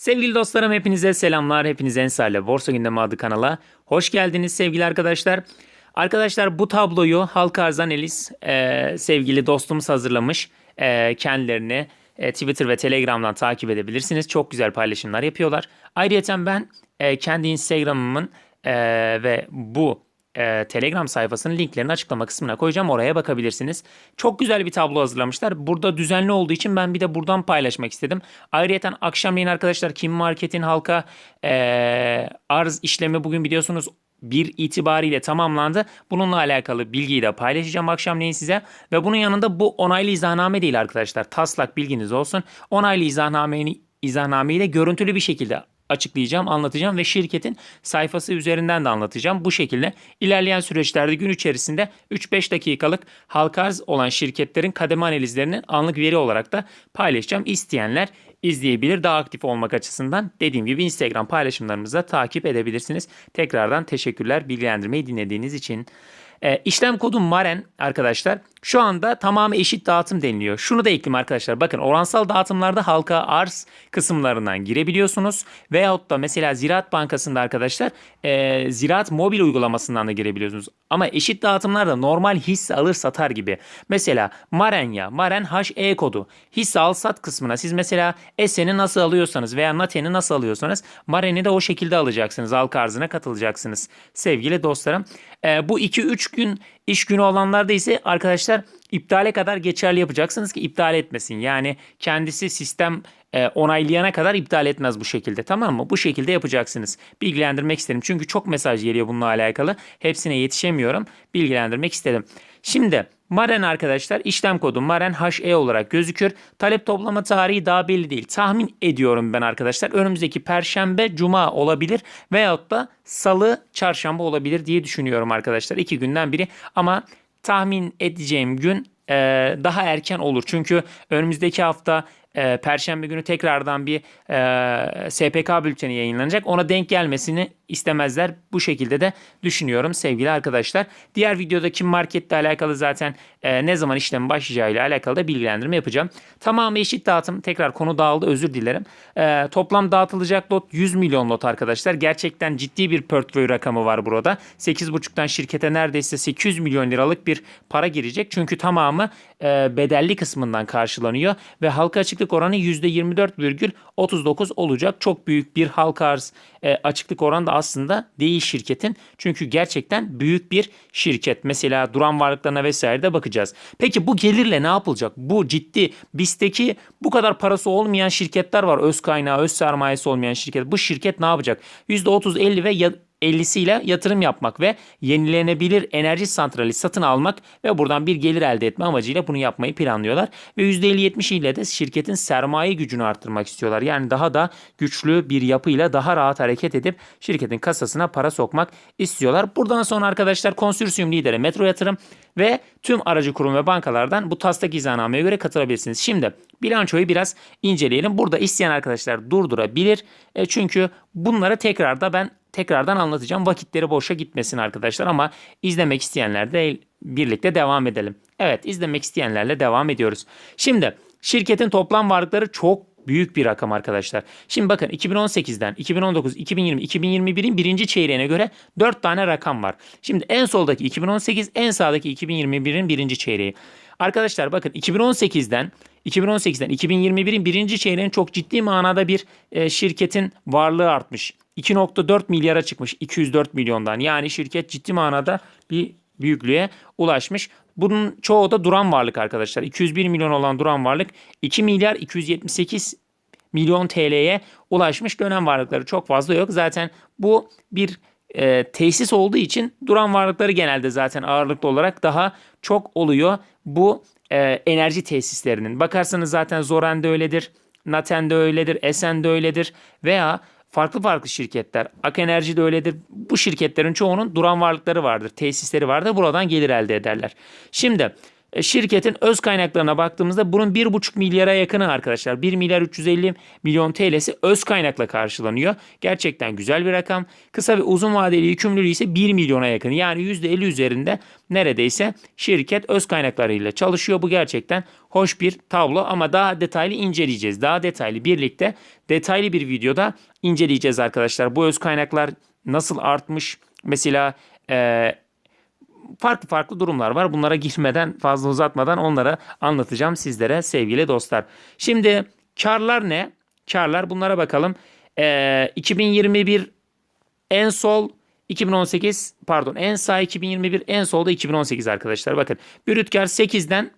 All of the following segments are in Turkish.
Sevgili dostlarım hepinize selamlar. Hepiniz Ensar'la Borsa Gündemi adı kanala. Hoş geldiniz sevgili arkadaşlar. Arkadaşlar bu tabloyu halka arz analiz e, sevgili dostumuz hazırlamış. E, kendilerini e, Twitter ve Telegram'dan takip edebilirsiniz. Çok güzel paylaşımlar yapıyorlar. Ayrıca ben e, kendi Instagram'ımın e, ve bu e, Telegram sayfasının linklerini açıklama kısmına koyacağım. Oraya bakabilirsiniz. Çok güzel bir tablo hazırlamışlar. Burada düzenli olduğu için ben bir de buradan paylaşmak istedim. Ayrıca akşamleyin arkadaşlar Kim Market'in halka e, arz işlemi bugün biliyorsunuz bir itibariyle tamamlandı. Bununla alakalı bilgiyi de paylaşacağım akşamleyin size. Ve bunun yanında bu onaylı izahname değil arkadaşlar. Taslak bilginiz olsun. Onaylı izahnamenin izahnameyi de görüntülü bir şekilde açıklayacağım, anlatacağım ve şirketin sayfası üzerinden de anlatacağım. Bu şekilde ilerleyen süreçlerde gün içerisinde 3-5 dakikalık halka arz olan şirketlerin kademe analizlerinin anlık veri olarak da paylaşacağım. İsteyenler izleyebilir. Daha aktif olmak açısından dediğim gibi Instagram paylaşımlarımızı da takip edebilirsiniz. Tekrardan teşekkürler bilgilendirmeyi dinlediğiniz için. E, işlem kodu MAREN arkadaşlar şu anda tamamı eşit dağıtım deniliyor. Şunu da ekleyeyim arkadaşlar. Bakın oransal dağıtımlarda halka arz kısımlarından girebiliyorsunuz. Veyahut da mesela Ziraat Bankası'nda arkadaşlar e, Ziraat mobil uygulamasından da girebiliyorsunuz. Ama eşit dağıtımlarda normal hisse alır satar gibi. Mesela Maren ya Maren HE kodu. Hisse al sat kısmına siz mesela Esen'i nasıl alıyorsanız veya Naten'i nasıl alıyorsanız Maren'i de o şekilde alacaksınız. Halka arzına katılacaksınız. Sevgili dostlarım. E, bu 2-3 gün iş günü olanlarda ise arkadaşlar iptale kadar geçerli yapacaksınız ki iptal etmesin. Yani kendisi sistem e, onaylayana kadar iptal etmez bu şekilde tamam mı? Bu şekilde yapacaksınız. Bilgilendirmek istedim. Çünkü çok mesaj geliyor bununla alakalı. Hepsine yetişemiyorum. Bilgilendirmek istedim. Şimdi Maren arkadaşlar işlem kodu Maren HE olarak gözükür. Talep toplama tarihi daha belli değil. Tahmin ediyorum ben arkadaşlar. Önümüzdeki perşembe, cuma olabilir veyahut da salı, çarşamba olabilir diye düşünüyorum arkadaşlar. İki günden biri ama tahmin edeceğim gün daha erken olur. Çünkü önümüzdeki hafta e, Perşembe günü tekrardan bir e, SPK bülteni yayınlanacak. Ona denk gelmesini istemezler. Bu şekilde de düşünüyorum sevgili arkadaşlar. Diğer videoda Kim Market'le alakalı zaten e, ne zaman işlem başlayacağıyla alakalı da bilgilendirme yapacağım. Tamamı eşit dağıtım. Tekrar konu dağıldı özür dilerim. E, toplam dağıtılacak lot 100 milyon lot arkadaşlar. Gerçekten ciddi bir portföy rakamı var burada. 8.5'tan şirkete neredeyse 800 milyon liralık bir para girecek. Çünkü tamamı e, bedelli kısmından karşılanıyor ve halka açıklık oranı %24,39 olacak. Çok büyük bir halka arz e, açıklık oranı da aslında değil şirketin. Çünkü gerçekten büyük bir şirket. Mesela duran varlıklarına vesaire de bakacağız. Peki bu gelirle ne yapılacak? Bu ciddi BIST'teki bu kadar parası olmayan şirketler var. Öz kaynağı, öz sermayesi olmayan şirket. Bu şirket ne yapacak? %30, 50 ve 50'siyle yatırım yapmak ve yenilenebilir enerji santrali satın almak ve buradan bir gelir elde etme amacıyla bunu yapmayı planlıyorlar. Ve %50-70 ile de şirketin sermaye gücünü arttırmak istiyorlar. Yani daha da güçlü bir yapıyla daha rahat hareket edip şirketin kasasına para sokmak istiyorlar. Buradan sonra arkadaşlar konsürsiyum lideri Metro Yatırım ve tüm aracı kurum ve bankalardan bu taslak izahnameye göre katılabilirsiniz. Şimdi bilançoyu biraz inceleyelim. Burada isteyen arkadaşlar durdurabilir. E çünkü bunları tekrar da ben tekrardan anlatacağım. Vakitleri boşa gitmesin arkadaşlar ama izlemek isteyenler de birlikte devam edelim. Evet izlemek isteyenlerle devam ediyoruz. Şimdi şirketin toplam varlıkları çok büyük bir rakam arkadaşlar. Şimdi bakın 2018'den 2019, 2020, 2021'in birinci çeyreğine göre 4 tane rakam var. Şimdi en soldaki 2018, en sağdaki 2021'in birinci çeyreği. Arkadaşlar bakın 2018'den 2018'den 2021'in birinci çeyreğinin çok ciddi manada bir e, şirketin varlığı artmış. 2.4 milyara çıkmış 204 milyondan. Yani şirket ciddi manada bir büyüklüğe ulaşmış. Bunun çoğu da duran varlık arkadaşlar. 201 milyon olan duran varlık 2 milyar 278 milyon TL'ye ulaşmış dönem varlıkları çok fazla yok. Zaten bu bir e, tesis olduğu için duran varlıkları genelde zaten ağırlıklı olarak daha çok oluyor. Bu e, enerji tesislerinin. Bakarsanız zaten Zoran da öyledir. Naten de öyledir. Esen de öyledir. Veya farklı farklı şirketler. Ak Enerji de öyledir. Bu şirketlerin çoğunun duran varlıkları vardır. Tesisleri vardır. Buradan gelir elde ederler. Şimdi şirketin öz kaynaklarına baktığımızda bunun 1,5 milyara yakını arkadaşlar. 1 milyar 350 milyon TL'si öz kaynakla karşılanıyor. Gerçekten güzel bir rakam. Kısa ve uzun vadeli yükümlülüğü ise 1 milyona yakın. Yani %50 üzerinde neredeyse şirket öz kaynaklarıyla çalışıyor. Bu gerçekten hoş bir tablo ama daha detaylı inceleyeceğiz. Daha detaylı birlikte detaylı bir videoda inceleyeceğiz arkadaşlar. Bu öz kaynaklar nasıl artmış? Mesela e, farklı farklı durumlar var. Bunlara girmeden fazla uzatmadan onlara anlatacağım sizlere sevgili dostlar. Şimdi karlar ne? Karlar bunlara bakalım. Ee, 2021 en sol 2018 pardon en sağ 2021 en solda 2018 arkadaşlar. Bakın brüt kar 8'den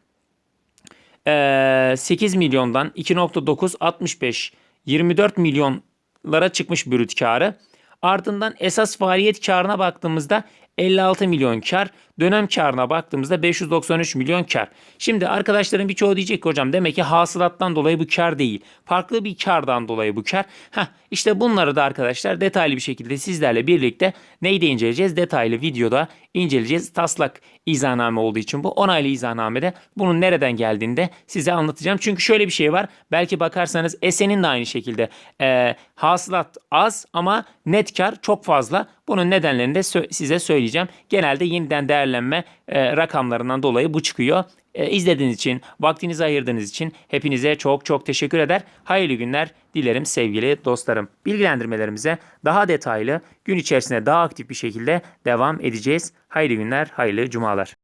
ee, 8 milyondan 2.9 65 24 milyonlara çıkmış brüt karı. Ardından esas faaliyet karına baktığımızda 56 milyon kar. Dönem karına baktığımızda 593 milyon kar. Şimdi arkadaşların birçoğu diyecek ki hocam demek ki hasılattan dolayı bu kar değil. Farklı bir kardan dolayı bu kar. Heh, işte bunları da arkadaşlar detaylı bir şekilde sizlerle birlikte neyde inceleyeceğiz? Detaylı videoda inceleyeceğiz. Taslak izahname olduğu için bu onaylı izahnamede bunun nereden geldiğini de size anlatacağım. Çünkü şöyle bir şey var. Belki bakarsanız Esen'in de aynı şekilde e, hasılat az ama net kar çok fazla. Bunun nedenlerini de size söyleyeceğim. Genelde yeniden değerlenme e, rakamlarından dolayı bu çıkıyor. E, izlediğiniz için, vaktinizi ayırdığınız için hepinize çok çok teşekkür eder. Hayırlı günler dilerim sevgili dostlarım. Bilgilendirmelerimize daha detaylı gün içerisinde daha aktif bir şekilde devam edeceğiz. Hayırlı günler, hayırlı cumalar.